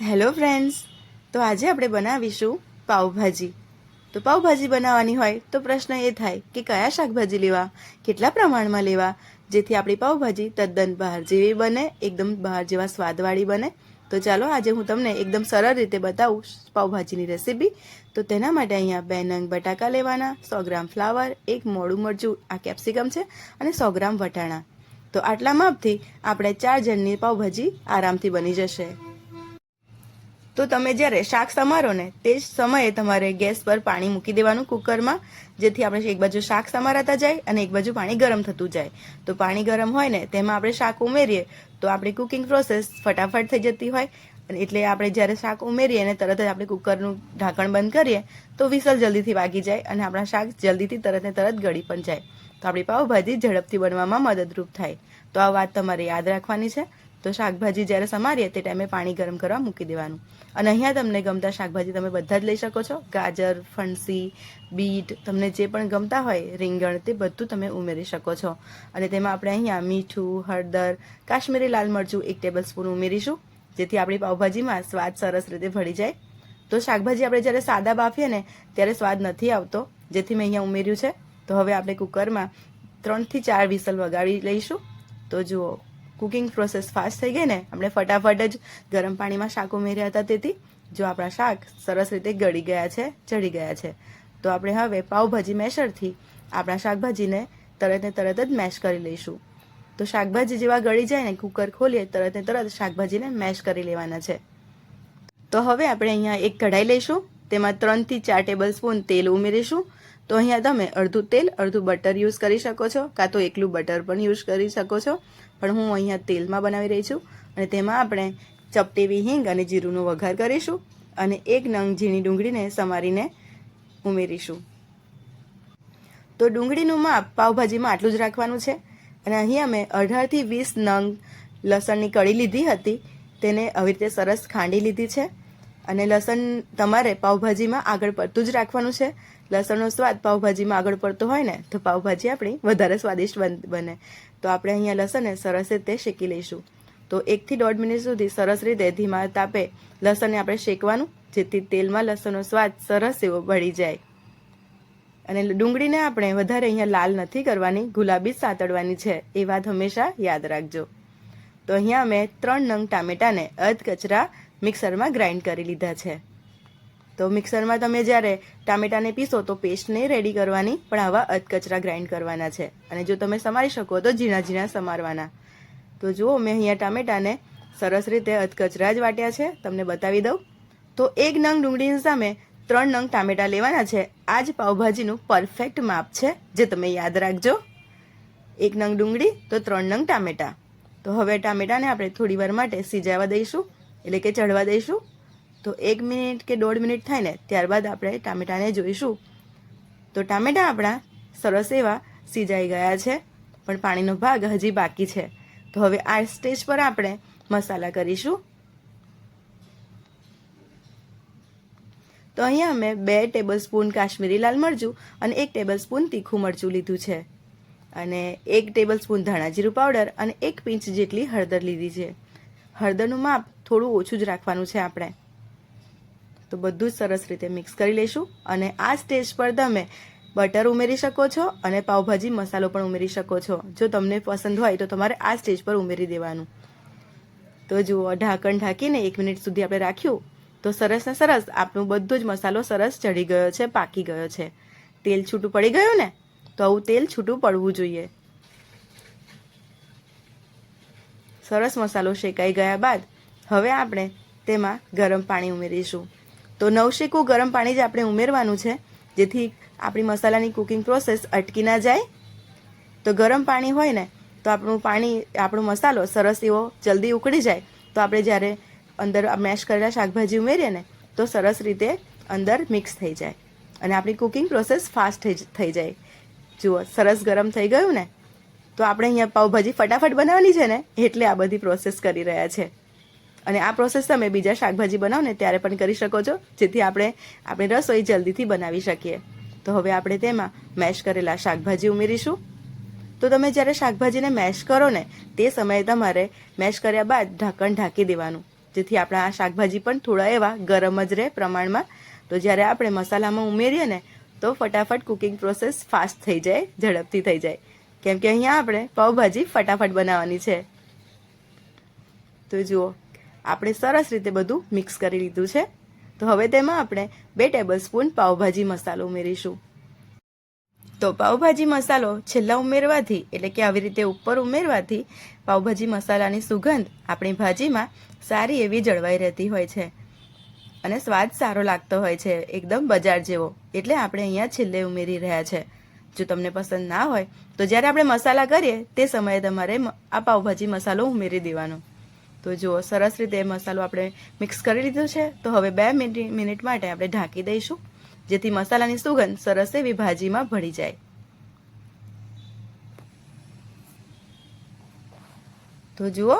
Hello friends તો આજે આપણે બનાવીશું પાઉભાજી. તો પાઉભાજી બનાવવાની હોય તો પ્રશ્ન એ થાય કે કયા શાકભાજી લેવા, કેટલા પ્રમાણમાં લેવા, જેથી આપણી પાઉભાજી તદ્દન બહાર જેવી બને, એકદમ બહાર જેવા સ્વાદવાળી બને. તો ચાલો આજે હું તમને એકદમ સરળ રીતે બતાવું પાઉભાજીની રેસીપી. તો તેના માટે અહીંયા બે નંગ બટાકા લેવાના, સો ગ્રામ ફ્લાવર, એક મોડું મરચું, આ કેપ્સિકમ છે, અને સો ગ્રામ વટાણા. તો આટલા માપથી આપણે ચાર જણની પાઉભાજી આરામથી બની જશે. તો તમે જ્યારે શાક સમારો ને, તે જ સમયે તમારે ગેસ પર પાણી મૂકી દેવાનું કુકરમાં, જેથી આપણે એક બાજુ શાક સમારાતા જાય અને એક બાજુ પાણી ગરમ થતું જાય. તો પાણી ગરમ હોય ને, તેમાં આપણે શાક ઉમેરીએ, તો આપણી કુકિંગ પ્રોસેસ ફટાફટ થઈ જતી હોય. એટલે આપણે જ્યારે શાક ઉમેરીએ અને તરત જ આપણે કુકરનું ઢાંકણ બંધ કરીએ, તો વિસલ જલ્દીથી વાગી જાય અને આપણા શાક જલ્દીથી તરત ને તરત ગળી પણ જાય. તો આપણી પાવભાજી ઝડપથી બનવામાં મદદરૂપ થાય. તો આ વાત તમારે યાદ રાખવાની છે. તો શાકભાજી જ્યારે સમારીએ તે ટાઈમે પાણી ગરમ કરવા મૂકી દેવાનું. અને અહીંયા તમને ગમતા શાકભાજી તમે બધા જ લઈ શકો છો. ગાજર, ફણસી, બીટ, તમને જે પણ ગમતા હોય, રીંગણ, તે બધું તમે ઉમેરી શકો છો. અને તેમાં આપણે અહીંયા મીઠું, હળદર, કાશ્મીરી લાલ મરચું એક ટેબલ સ્પૂન ઉમેરીશું, જેથી આપણી પાઉભાજીમાં સ્વાદ સરસ રીતે ભળી જાય. તો શાકભાજી આપણે જ્યારે સાદા બાફીએ ને, ત્યારે સ્વાદ નથી આવતો, જેથી મેં અહીંયા ઉમેર્યું છે. તો હવે આપણે કુકરમાં ત્રણથી ચાર વિસલ વગાડી લઈશું. તો જુઓ કુકિંગ પ્રોસેસ ફાસ્ટ થઈ ગઈ ને, આપણે ફટાફટ જ ગરમ પાણીમાં શાક ઉમેર્યા હતા તેથી, જો આપણા શાક સરસ રીતે ગળી ગયા છે ચડી ગયા છે. તો આપણે હવે પાઉભાજી મેશરથી આપણા શાકભાજીને તરત ને તરત જ મેશ કરી લઈશું. તો શાકભાજી જેવા ગળી જાય ને કુકર ખોલીએ તરત ને તરત શાકભાજીને મેશ કરી લેવાના છે. તો હવે આપણે અહીંયા એક કઢાઈ લઈશું, તેમાં ત્રણથી ચાર ટેબલ સ્પૂન તેલ ઉમેરીશું તો અહીંયા તમે અડધું તેલ, અડધું બટર યુઝ કરી શકો છો, કાં તો એકલું બટર પણ યુઝ કરી શકો છો. પણ હું અહીંયા તેલમાં બનાવી રહી છું અને તેમાં આપણે ચપટેવી હિંગ અને જીરુંનો વઘાર કરીશું અને એક નંગ ઝીણી ડુંગળીને સમારીને ઉમેરીશું. તો ડુંગળીનું માપ પાવભાજીમાં આટલું જ રાખવાનું છે. અને અહીં અમે અઢારથી વીસ નંગ લસણની કળી લીધી હતી. તેને આવી રીતે સરસ ખાંડી લીધી છે. અને લસણ તમારે પાવભાજીમાં આગળ પડતું જ રાખવાનું છે. લસણનો સ્વાદ પાવભાજીમાં આગળ પડતો હોય ને, તો પાવભાજી આપણી વધારે સ્વાદિષ્ટ બને તો આપણે અહીંયા લસણને સરસ રીતે શેકી લઈશું. તો એકથી દોઢ મિનિટ સુધી સરસ રીતે ધીમા તાપે લસણને આપણે શેકવાનું, જેથી તેલમાં લસણનો સ્વાદ સરસ એવો ભળી જાય. અને ડુંગળીને આપણે વધારે અહીંયા લાલ નથી કરવાની, ગુલાબી સાતડવાની છે. એ વાત હંમેશા યાદ રાખજો. તો અહીંયા મેં ત્રણ નંગ ટામેટાને અધ કચરા મિક્સરમાં ગ્રાઇન્ડ કરી લીધા છે. તો મિક્સરમાં તમે જ્યારે ટામેટાને પીસો તો પેસ્ટ નહીં રેડી કરવાની, પણ આવા અધકચરા ગ્રાઇન્ડ કરવાના છે. અને જો તમે સમારી શકો તો ઝીણા ઝીણા સમારવાના. તો જુઓ, મેં અહીંયા ટામેટાને સરસ રીતે અધકચરા જ વાટ્યા છે. તમને બતાવી દઉં. તો એક નંગ ડુંગળીની સામે ત્રણ નંગ ટામેટા લેવાના છે. આ જ પાઉભાજીનું પરફેક્ટ માપ છે, જે તમે યાદ રાખજો. એક નંગ ડુંગળી, તો ત્રણ નંગ ટામેટા. તો હવે ટામેટાને આપણે થોડી વાર માટે સિજાવા દઈશું. એટલે કે ચડવા દઈશું. તો એક મિનિટ કે દોઢ મિનિટ થાય ને, ત્યારબાદ આપણે ટામેટાને જોઈશું. તો ટામેટા આપણા સરસ એવા સિજાઈ ગયા છે, પણ પાણીનો ભાગ હજી બાકી છે. તો હવે આ સ્ટેજ પર આપણે મસાલા કરીશું. તો અહીંયા અમે બે ટેબલ સ્પૂન કાશ્મીરી લાલ મરચું અને એક ટેબલ સ્પૂન તીખું મરચું લીધું છે. અને એક ટેબલ સ્પૂન ધાણા જીરું પાવડર અને એક પિંચ જેટલી હળદર લીધી છે. હળદરનું માપ થોડું ઓછું જ રાખવાનું છે આપણે. તો બધું જ સરસ રીતે મિક્સ કરી લઈશું અને આ સ્ટેજ પર તમે બટર ઉમેરી શકો છો અને પાઉભાજી મસાલો પણ ઉમેરી શકો છો. જો તમને પસંદ હોય તો તમારે આ સ્ટેજ પર ઉમેરી દેવાનું. તો જુઓ, ઢાંકણ ઢાંકીને એક મિનિટ સુધી આપણે રાખ્યું. તો સરસ ને સરસ આપણું બધો જ મસાલો સરસ ચડી ગયો છે, પાકી ગયો છે. તેલ છૂટું પડી ગયું ને? તો આવું તેલ છૂટું પડવું જોઈએ. સરસ મસાલો શેકાઈ ગયા બાદ હવે આપણે તેમાં ગરમ પાણી ઉમેરીશું. તો નવશેકું ગરમ પાણી જ આપણે ઉમેરવાનું છે, જેથી આપણી મસાલાની કુકિંગ પ્રોસેસ અટકી ના જાય. તો ગરમ પાણી હોય ને, તો આપણું પાણી, આપણો મસાલો સરસ એવો જલ્દી ઉકળી જાય. તો આપણે જ્યારે અંદર મેશ કરેલા શાકભાજી ઉમેરીએ ને, તો સરસ રીતે અંદર મિક્સ થઈ જાય. અને આપણી કુકિંગ પ્રોસેસ ફાસ્ટ થઈ જાય. જુઓ, સરસ ગરમ થઈ ગયું ને? તો આપણે અહીંયા પાઉભાજી ફટાફટ બનાવવાની છે ને, એટલે આ બધી પ્રોસેસ કરી રહ્યા છે. અને આ પ્રોસેસ તમે બીજા શાકભાજી બનાવો ને, ત્યારે પણ કરી શકો છો, જેથી આપણે આપણે રસોઈ જલ્દીથી બનાવી શકીએ. તો હવે આપણે તેમાં મેશ કરેલા શાકભાજી ઉમેરીશું. તો તમે જ્યારે શાકભાજીને મેશ કરો ને, તે સમયે તમારે મેશ કર્યા બાદ ઢાંકણ ઢાંકી દેવાનું, જેથી આપણા આ શાકભાજી પણ થોડા એવા ગરમ જ રહે પ્રમાણમાં. તો જ્યારે આપણે મસાલામાં ઉમેરીએ ને, તો ફટાફટ કુકિંગ પ્રોસેસ ફાસ્ટ થઈ જાય, ઝડપથી થઈ જાય. કેમ કે અહીંયા આપણે પાઉભાજી ફટાફટ બનાવવાની છે. તો જુઓ, આપણે સરસ રીતે બધું મિક્સ કરી લીધું છે. તો હવે તેમાં આપણે બે ટેબલ સ્પૂન પાવભાજી મસાલો ઉમેરીશું. તો પાઉભાજી મસાલો છેલ્લા ઉમેરવાથી, એટલે કે આવી રીતે ઉપર ઉમેરવાથી, પાઉભાજી મસાલાની સુગંધ આપણી ભાજીમાં સારી એવી જળવાઈ રહેતી હોય છે. અને સ્વાદ સારો લાગતો હોય છે, એકદમ બજાર જેવો. એટલે આપણે અહીંયા છેલ્લે ઉમેરી રહ્યા છે. જો તમને પસંદ ના હોય, તો જ્યારે આપણે મસાલા કરીએ, તે સમયે તમારે આ પાવભાજી મસાલો ઉમેરી દેવાનો. તો જુઓ સરસ રીતે મસાલો આપણે મિક્સ કરી લીધો છે, તો હવે બે મિનિટ માટે આપણે ઢાંકી દઈશું, જેથી મસાલાની સુગંધ સરસ એવી ભાજીમાં ભળી જાય. તો જુઓ,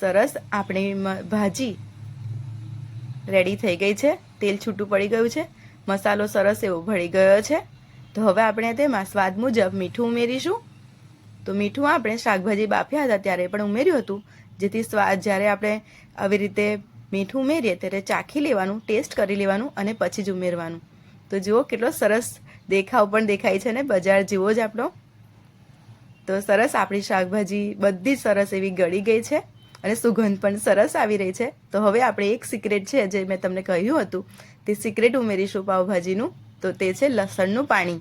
સરસ આપણી ભાજી રેડી થઈ ગઈ છે, તેલ છૂટું પડી ગયું છે, મસાલો સરસ એવો ભળી ગયો છે. તો હવે આપણે તેમાં સ્વાદ મુજબ મીઠું ઉમેરીશું. તો મીઠું આપણે શાકભાજી બાફ્યા હતા ત્યારે પણ ઉમેર્યું હતું. જેથી સ્વાદ જ્યારે આપણે આવી રીતે મીઠું ઉમેરીએ ત્યારે ચાખી લેવાનું, ટેસ્ટ કરી લેવાનું અને પછી જ ઉમેરવાનું. તો જુઓ કેટલો સરસ દેખાવ પણ દેખાય છે ને, બજાર જેવો જ આપણો. તો સરસ આપણી શાકભાજી બધી સરસ એવી ગળી ગઈ છે અને સુગંધ પણ સરસ આવી રહી છે. તો હવે આપણે એક સિક્રેટ છે જે મેં તમને કહ્યું હતું. તે સિક્રેટ ઉમેરીશું પાવભાજીનું તો તે છે લસણનું પાણી.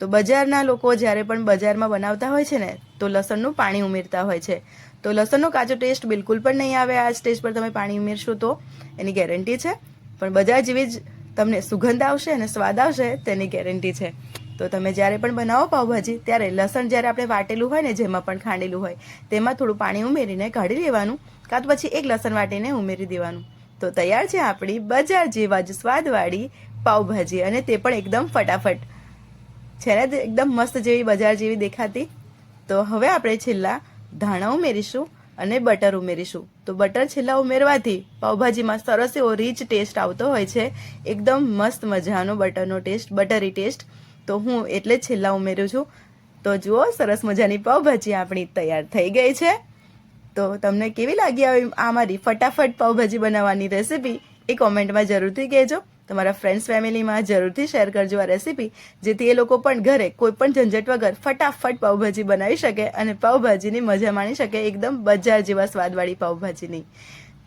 તો બજારના લોકો જ્યારે પણ બજારમાં બનાવતા હોય છે ને, તો લસણનું પાણી ઉમેરતા હોય છે. તો લસણનો કાચો ટેસ્ટ બિલકુલ પણ નહીં આવે આ સ્ટેજ પર તમે પાણી ઉમેરશો તો, એની ગેરંટી છે. પણ બજાર જેવી જ તમને સુગંધ આવશે અને સ્વાદ આવશે, તેની ગેરંટી છે. તો તમે જ્યારે પણ બનાવો પાઉભાજી, ત્યારે લસણ જ્યારે આપણે વાટેલું હોય ને, જેમાં પણ ખાંડેલું હોય, તેમાં થોડું પાણી ઉમેરીને કાઢી લેવાનું, કાં તો પછી એક લસણ વાટીને ઉમેરી દેવાનું. તો તૈયાર છે આપણી બજાર જેવા જ સ્વાદવાળી પાવભાજી અને તે પણ એકદમ ફટાફટ. છે ને એકદમ મસ્ત જેવી બજાર જેવી દેખાતી. તો હવે આપણે છેલ્લા ધાણા ઉમેરીશું અને બટર ઉમેરીશું. તો બટર છેલ્લા ઉમેરવાથી પાવભાજીમાં સરસ એવો રીચ ટેસ્ટ આવતો હોય છે. એકદમ મસ્ત મજાનો બટરનો ટેસ્ટ બટરી ટેસ્ટ તો હું એટલે જ છેલ્લા ઉમેરું છું. તો જુઓ, સરસ મજાની પાઉભાજી આપણી તૈયાર થઈ ગઈ છે. તો તમને કેવી લાગી આ મારી ફટાફટ પાઉભાજી બનાવવાની રેસીપી એ કોમેન્ટમાં જરૂરથી કહેજો. તમારા ફ્રેન્ડ્સ ફેમિલીમાં જરૂરથી શેર કરજો આ રેસીપી જેથી એ લોકો પણ ઘરે કોઈ પણ ઝંઝટ વગર ફટાફટ પાવભાજી બનાવી શકે અને પાવભાજીની મજા માણી શકે એકદમ બજાર જેવા સ્વાદવાળી પાઉભાજીની.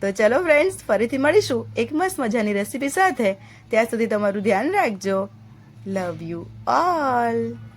તો ચલો ફ્રેન્ડ્સ ફરીથી મળીશું એક મસ્ત મજાની રેસીપી સાથે. ત્યાં સુધી તમારું ધ્યાન રાખજો. Love you all